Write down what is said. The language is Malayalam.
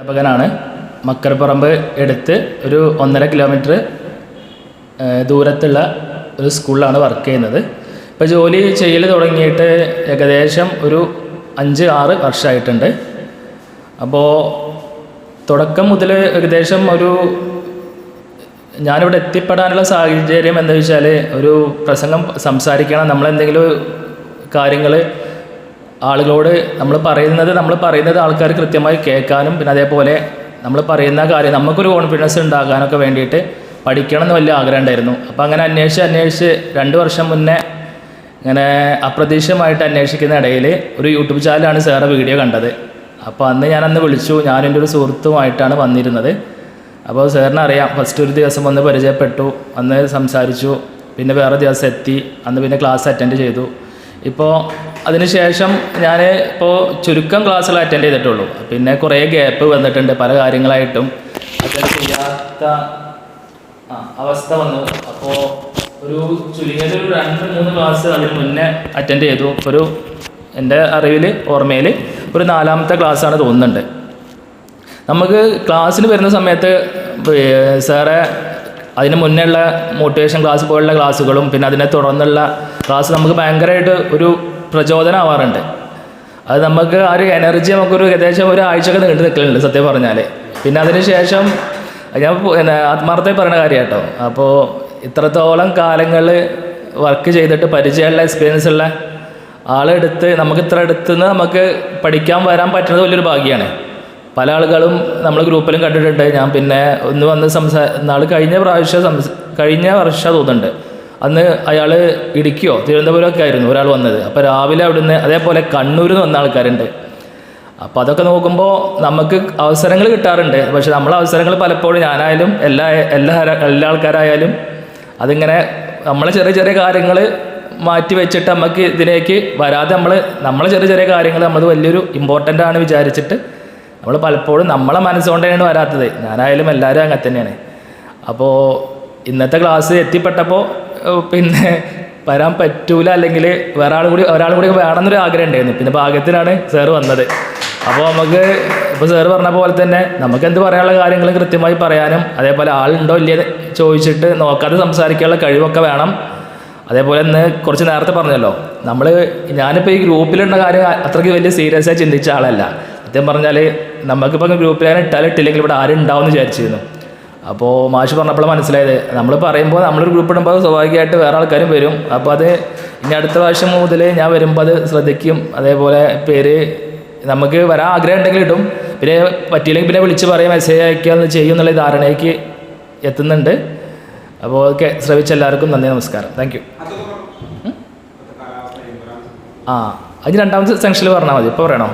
അധ്യാപകനാണ്. മക്കരപ്പറമ്പ് എടുത്ത് ഒരു ഒന്നര കിലോമീറ്റർ ദൂരത്തുള്ള ഒരു സ്കൂളിലാണ് വർക്ക് ചെയ്യുന്നത്. ഇപ്പോൾ ജോലി ചെയ്യൽ തുടങ്ങിയിട്ട് ഏകദേശം ഒരു അഞ്ച് ആറ് വർഷമായിട്ടുണ്ട് അപ്പോൾ തുടക്കം മുതൽ ഏകദേശം ഒരു ഞാനിവിടെ എത്തിപ്പെടാനുള്ള സാഹചര്യം എന്താ വെച്ചാൽ ഒരു പ്രസംഗം സംസാരിക്കണം നമ്മളെന്തെങ്കിലും കാര്യങ്ങൾ ആളുകളോട് നമ്മൾ പറയുന്നത് നമ്മൾ പറയുന്നത് ആൾക്കാർ കൃത്യമായി കേൾക്കാനും പിന്നെ അതേപോലെ നമ്മൾ പറയുന്ന കാര്യം നമുക്കൊരു കോൺഫിഡൻസ് ഉണ്ടാകാനൊക്കെ വേണ്ടിയിട്ട് പഠിക്കണം എന്ന് വലിയ ആഗ്രഹം ഉണ്ടായിരുന്നു. അപ്പോൾ അങ്ങനെ അന്വേഷിച്ച് അന്വേഷിച്ച് രണ്ട് വർഷം മുന്നേ ഇങ്ങനെ അപ്രതീക്ഷിതമായിട്ട് അന്വേഷിക്കുന്ന ഇടയിൽ ഒരു യൂട്യൂബ് ചാനലാണ് സാറെ വീഡിയോ കണ്ടത്. അപ്പോൾ അന്ന് ഞാനന്ന് വിളിച്ചു. ഞാൻ എന്റെ ഒരു സുഹൃത്തുമായിട്ടാണ് വന്നിരുന്നത്. അപ്പോൾ സാറിന് അറിയാം ഫസ്റ്റ് ഒരു ദിവസം വന്ന് പരിചയപ്പെട്ടു അന്ന് സംസാരിച്ചു പിന്നെ വേറെ ദിവസം എത്തി അന്ന് പിന്നെ ക്ലാസ് അറ്റൻഡ് ചെയ്തു. ഇപ്പോൾ അതിനുശേഷം ഞാൻ ഇപ്പോൾ ചുരുക്കം ക്ലാസ്സുകൾ അറ്റൻഡ് ചെയ്തിട്ടുള്ളൂ. പിന്നെ കുറേ ഗ്യാപ്പ് വന്നിട്ടുണ്ട് പല കാര്യങ്ങളായിട്ടും. അറ്റൻഡ് ചെയ്യാത്ത അവസ്ഥ വന്നു. അപ്പോൾ ഒരു ചുരുങ്ങിയത് ഒരു രണ്ട് മൂന്ന് ക്ലാസ് അതിന് മുന്നേ അറ്റൻഡ് ചെയ്തു. ഒരു എന്റെ അറിവിൽ ഓർമ്മയിൽ ഒരു നാലാമത്തെ ക്ലാസ്സാണ് തോന്നുന്നുണ്ട്. നമുക്ക് ക്ലാസ്സിന് വരുന്ന സമയത്ത് സാറെ അതിന് മുന്നേ ഉള്ള മോട്ടിവേഷൻ ക്ലാസ് പോലുള്ള ക്ലാസ്സുകളും പിന്നെ അതിനെ തുടർന്നുള്ള ക്ലാസ് നമുക്ക് ഭയങ്കരമായിട്ട് ഒരു പ്രചോദനം ആവാറുണ്ട് അത് നമുക്ക് ആ ഒരു എനർജി നമുക്കൊരു ഏകദേശം ഒരു ആഴ്ചയൊക്കെ നീണ്ടു നിൽക്കലുണ്ട് സത്യം പറഞ്ഞാൽ പിന്നെ അതിന് ശേഷം ഞാൻ ആത്മാർത്ഥമായി പറയുന്ന കാര്യം കേട്ടോ അപ്പോൾ ഇത്രത്തോളം കാലങ്ങൾ വർക്ക് ചെയ്തിട്ട് പരിചയമുള്ള എക്സ്പീരിയൻസ് ഉള്ള ആളെടുത്ത് നമുക്ക് ഇത്ര അടുത്തുനിന്ന് നമുക്ക് പഠിക്കാൻ വരാൻ പറ്റുന്നത് വലിയൊരു ഭാഗ്യമാണ് പല ആളുകളും നമ്മൾ ഗ്രൂപ്പിലും കണ്ടിട്ടുണ്ട്. ഞാൻ പിന്നെ ഒന്ന് വന്ന് സംസാ നാൾ കഴിഞ്ഞ പ്രാവശ്യം സംസ കഴിഞ്ഞ വർഷം തോന്നുന്നുണ്ട്. അന്ന് അയാൾ ഇടുക്കിയോ തിരുവനന്തപുരമൊക്കെ ആയിരുന്നു ഒരാൾ വന്നത്. അപ്പോൾ രാവിലെ അവിടുന്ന് അതേപോലെ കണ്ണൂരിൽ നിന്ന് വന്ന ആൾക്കാരുണ്ട്. അപ്പോൾ അതൊക്കെ നോക്കുമ്പോൾ നമുക്ക് അവസരങ്ങൾ കിട്ടാറുണ്ട്. പക്ഷെ നമ്മൾ അവസരങ്ങൾ പലപ്പോഴും ഞാനായാലും എല്ലാ എല്ലാ എല്ലാ ആൾക്കാരായാലും അതിങ്ങനെ നമ്മളെ ചെറിയ ചെറിയ കാര്യങ്ങൾ മാറ്റി വെച്ചിട്ട് നമുക്ക് ഇതിലേക്ക് വരാതെ നമ്മൾ നമ്മളെ ചെറിയ ചെറിയ കാര്യങ്ങൾ നമ്മൾ വലിയൊരു ഇമ്പോർട്ടന്റ് ആണ് വിചാരിച്ചിട്ട് നമ്മൾ പലപ്പോഴും നമ്മളെ മനസ്സുകൊണ്ട് തന്നെയാണ് വരാത്തത്. ഞാനായാലും എല്ലാവരും അങ്ങനെ തന്നെയാണ്. അപ്പോൾ ഇന്നത്തെ ക്ലാസ് എത്തിപ്പെട്ടപ്പോൾ പിന്നെ വരാൻ പറ്റൂല അല്ലെങ്കിൽ വേറെ ആൾ കൂടി ഒരാൾ കൂടി വേണമെന്നൊരു ആഗ്രഹം ഉണ്ടായിരുന്നു. പിന്നെ ഭാഗ്യത്തിനാണ് സാറ് വന്നത്. അപ്പോൾ നമുക്ക് ഇപ്പോൾ സാറ് പറഞ്ഞ പോലെ തന്നെ നമുക്ക് എന്ത് പറയാനുള്ള കാര്യങ്ങൾ കൃത്യമായി പറയാനും അതേപോലെ ആളുണ്ടോ ഇല്ലേ ചോദിച്ചിട്ട് നോക്കാതെ സംസാരിക്കാനുള്ള കഴിവൊക്കെ വേണം. അതേപോലെ ഇന്ന് കുറച്ച് നേരത്തെ പറഞ്ഞല്ലോ നമ്മൾ ഞാനിപ്പോൾ ഈ ഗ്രൂപ്പിലുള്ള കാര്യം അത്രയ്ക്ക് വലിയ സീരിയസ് ആയി ചിന്തിച്ച ആളല്ല. സത്യം പറഞ്ഞാൽ നമുക്കിപ്പോൾ ഗ്രൂപ്പിൽ ഇട്ടാലും ഇട്ടില്ലെങ്കിൽ ഇവിടെ ആരും ഉണ്ടാവും എന്ന് വിചാരിച്ചിരുന്നു. അപ്പോൾ മാഷ് പറഞ്ഞപ്പോൾ മനസ്സിലായത്. നമ്മൾ പറയുമ്പോൾ നമ്മളൊരു ഗ്രൂപ്പ് ഇടുമ്പോൾ സ്വാഭാവികമായിട്ട് വേറെ ആൾക്കാരും വരും. അപ്പോൾ അത് ഇനി അടുത്ത പ്രാവശ്യം മുതൽ ഞാൻ വരുമ്പോൾ അത് ശ്രദ്ധിക്കും. അതേപോലെ പേര് നമുക്ക് വരാൻ ആഗ്രഹം ഉണ്ടെങ്കിൽ ഇടും. പിന്നെ പറ്റിയില്ലെങ്കിൽ പിന്നെ വിളിച്ച് പറയും മെസ്സേജ് അയക്കുക ചെയ്യും എന്നുള്ള ധാരണയ്ക്ക് എത്തുന്നുണ്ട്. അപ്പോൾ ഓക്കെ ശ്രമിച്ച എല്ലാവർക്കും നന്ദി നമസ്കാരം. താങ്ക് യു ആ അത് രണ്ടാമത്തെ സെക്ഷനിൽ പറഞ്ഞാൽ മതി. ഇപ്പോൾ പറയണോ?